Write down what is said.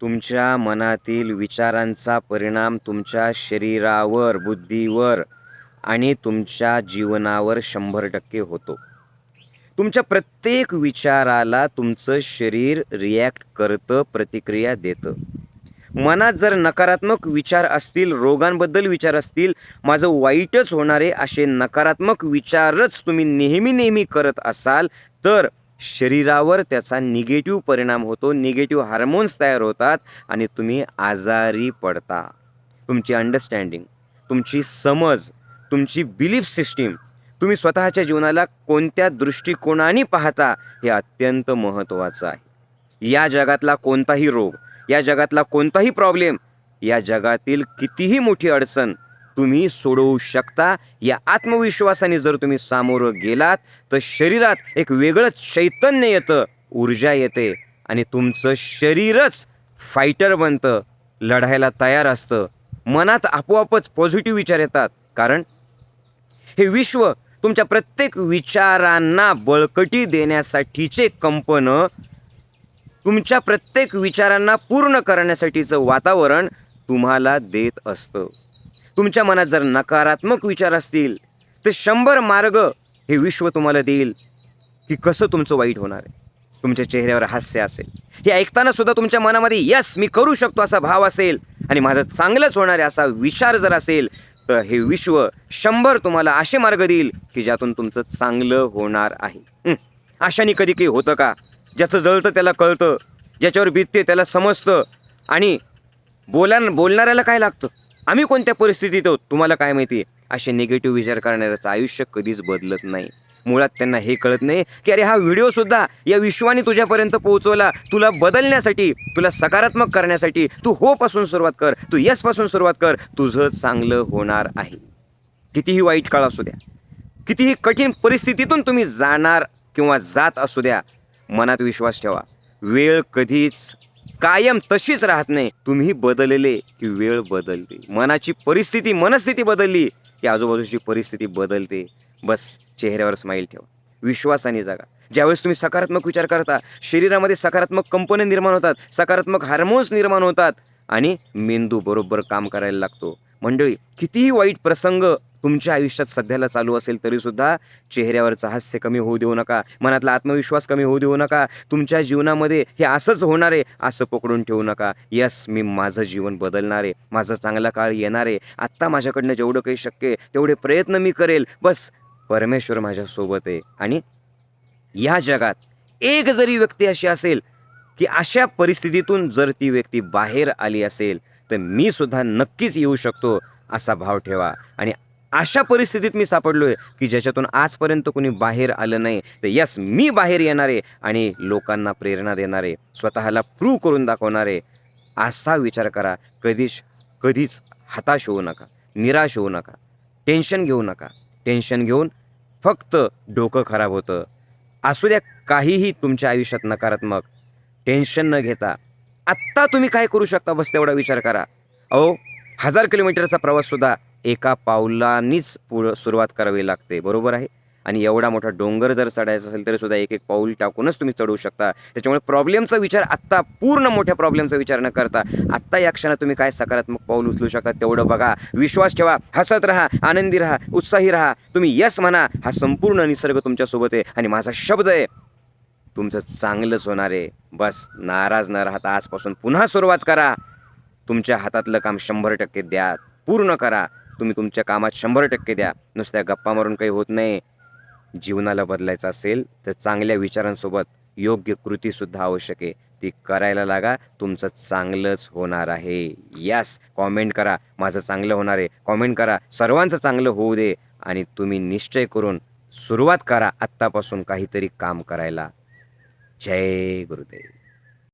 तुमच्या मनातील विचारांचा परिणाम तुमच्या शरीरावर बुद्धीवर आणि तुमच्या जीवनावर शंभर टक्के होतो. तुमच्या प्रत्येक विचाराला तुमचं शरीर रिॲक्ट करतं प्रतिक्रिया देतं. मनात जर नकारात्मक विचार असतील रोगांबद्दल विचार असतील माझं वाईटच होणारे असे नकारात्मक विचारच तुम्ही नेहमी नेहमी करत असाल तर शरीरावर त्याचा निगेटिव्ह परिणाम होतो. निगेटिव्ह हार्मोन्स तयार होतात आणि तुम्ही आजारी पडता. तुमची अंडरस्टँडिंग तुमची समज तुमची बिलीफ सिस्टीम तुम्ही स्वतःच्या जीवनाला कोणत्या दृष्टिकोनाने पाहता हे अत्यंत महत्त्वाचं आहे. या जगातला कोणताही रोग या जगातला कोणताही प्रॉब्लेम या जगातील कितीही मोठी अडचण तुम्ही सोडवू शकता. या आत्मविश्वासाने जर तुम्ही सामोरं गेलात तर शरीरात एक वेगळंच चैतन्य येतं ऊर्जा येते आणि तुमचं शरीरच फायटर बनतं लढायला तयार असतं. मनात आपोआपच पॉझिटिव्ह विचार येतात. कारण हे विश्व तुमच्या प्रत्येक विचारांना बळकटी देण्यासाठीचे कंपनं तुमच्या प्रत्येक विचारांना पूर्ण करण्यासाठीचं वातावरण तुम्हाला देत असतं. तुमच्या मनात जर नकारात्मक विचार असतील तर शंभर मार्ग हे विश्व तुम्हाला देईल की कसं तुमचं वाईट होणार आहे. तुमच्या चेहऱ्यावर हास्य असेल. हे ऐकताना सुद्धा तुमच्या मनामध्ये यस मी करू शकतो असा भाव असेल आणि माझं चांगलंच होणार आहे असा विचार जर असेल तर हे विश्व शंभर तुम्हाला असे मार्ग देईल की ज्यातून तुमचं चांगलं होणार आहे. अशाने कधी काही होतं का? ज्याचं जळतं त्याला कळतं ज्याच्यावर बीतते त्याला समजतं आणि बोला बोलणाऱ्याला काय लागतं? आम्ही कोणत्या परिस्थितीत आहोत? तुम्हाला काय माहिती आहे? असे निगेटिव्ह विचार करणाऱ्याचं आयुष्य कधीच बदलत नाही. मुळात त्यांना हे कळत नाही की अरे हा व्हिडिओसुद्धा या विश्वाने तुझ्यापर्यंत पोहोचवला. तुला बदलण्यासाठी तुला सकारात्मक करण्यासाठी तू हो पासून सुरुवात कर तू यसपासून सुरुवात कर तुझं चांगलं होणार आहे. कितीही वाईट काळ असू द्या कितीही कठीण परिस्थितीतून तुम्ही जाणार किंवा जात असू द्या मनात विश्वास ठेवा. वेळ कधीच कायम तशीच राहत नाही. तुम्ही बदलले की वेळ बदलते. मनाची परिस्थिती मनस्थिती बदलली की आजूबाजूची परिस्थिती बदलते. बस चेहऱ्यावर स्माईल ठेवा. विश्वासाने जागा. ज्यावेळेस तुम्ही सकारात्मक विचार करता शरीरामध्ये सकारात्मक कंपने निर्माण होतात सकारात्मक हार्मोन्स निर्माण होतात आणि मेंदू बरोबर काम करायला लागतो. मंडळी कितीही वाईट प्रसंग तुमच्या आयुष्यात सध्याला चालू असेल तरीसुद्धा चेहऱ्यावरचं हास्य कमी होऊ देऊ नका. मनातला आत्मविश्वास कमी होऊ देऊ नका. तुमच्या जीवनामध्ये हे असंच होणार आहे असं पकडून ठेवू नका. यस मी माझं जीवन बदलणार आहे. माझा चांगला काळ येणार आहे. आत्ता माझ्याकडनं जेवढं काही शक्य आहे तेवढे प्रयत्न मी करेल. बस परमेश्वर माझ्यासोबत आहे. आणि या जगात एक जरी व्यक्ती अशी असेल की अशा परिस्थितीतून जर ती व्यक्ती बाहेर आली असेल तर मी सुद्धा नक्कीच येऊ शकतो असा भाव ठेवा. आणि अशा परिस्थितीत मी सापडलो आहे की ज्याच्यातून आजपर्यंत कोणी बाहेर आलं नाही. तर यस मी बाहेर येणार आहे आणि लोकांना प्रेरणा देणार आहे स्वतःला प्रूव्ह करून दाखवणार आहे असा विचार करा. कधीच कधीच हताश होऊ नका निराश होऊ नका टेन्शन घेऊ नका. टेन्शन घेऊन फक्त डोकं खराब होतं. असू द्या काहीही तुमच्या आयुष्यात नकारात्मक टेन्शन न घेता आत्ता तुम्ही काय करू शकता बस तेवढा विचार करा. अहो हजार किलोमीटरचा प्रवाससुद्धा एका पाऊलानीच पुढं सुरुवात करावी लागते. बरोबर आहे? आणि एवढा मोठा डोंगर जर चढायचा असेल तरी सुद्धा एक एक पाऊल टाकूनच तुम्ही चढवू शकता. त्याच्यामुळे प्रॉब्लेमचा विचार आत्ता पूर्ण मोठ्या प्रॉब्लेमचा विचार न करता आत्ता या क्षणात तुम्ही काय सकारात्मक पाऊल उचलू शकता तेवढं बघा. विश्वास ठेवा. हसत राहा. आनंदी राहा. उत्साही राहा. तुम्ही यस म्हणा. हा संपूर्ण निसर्ग तुमच्यासोबत आहे. आणि माझा शब्द आहे तुमचं चांगलंच होणार आहे. बस नाराज न राहता आजपासून पुन्हा सुरुवात करा. तुमच्या हातातलं काम शंभर टक्के द्या. पूर्ण करा. तुम्ही तुमच्या कामात शंभर टक्के द्या. नुसत्या गप्पा मारून काही होत नाही. जीवनाला बदलायचं असेल तर चांगल्या विचारांसोबत योग्य कृतीसुद्धा आवश्यक आहे. ती करायला लागा. तुमचं चांगलंच होणार आहे. यस कॉमेंट करा. माझं चांगलं होणार आहे. कॉमेंट करा. सर्वांचं चांगलं होऊ दे. आणि तुम्ही निश्चय करून सुरुवात करा आत्तापासून काहीतरी काम करायला. जय गुरुदेव.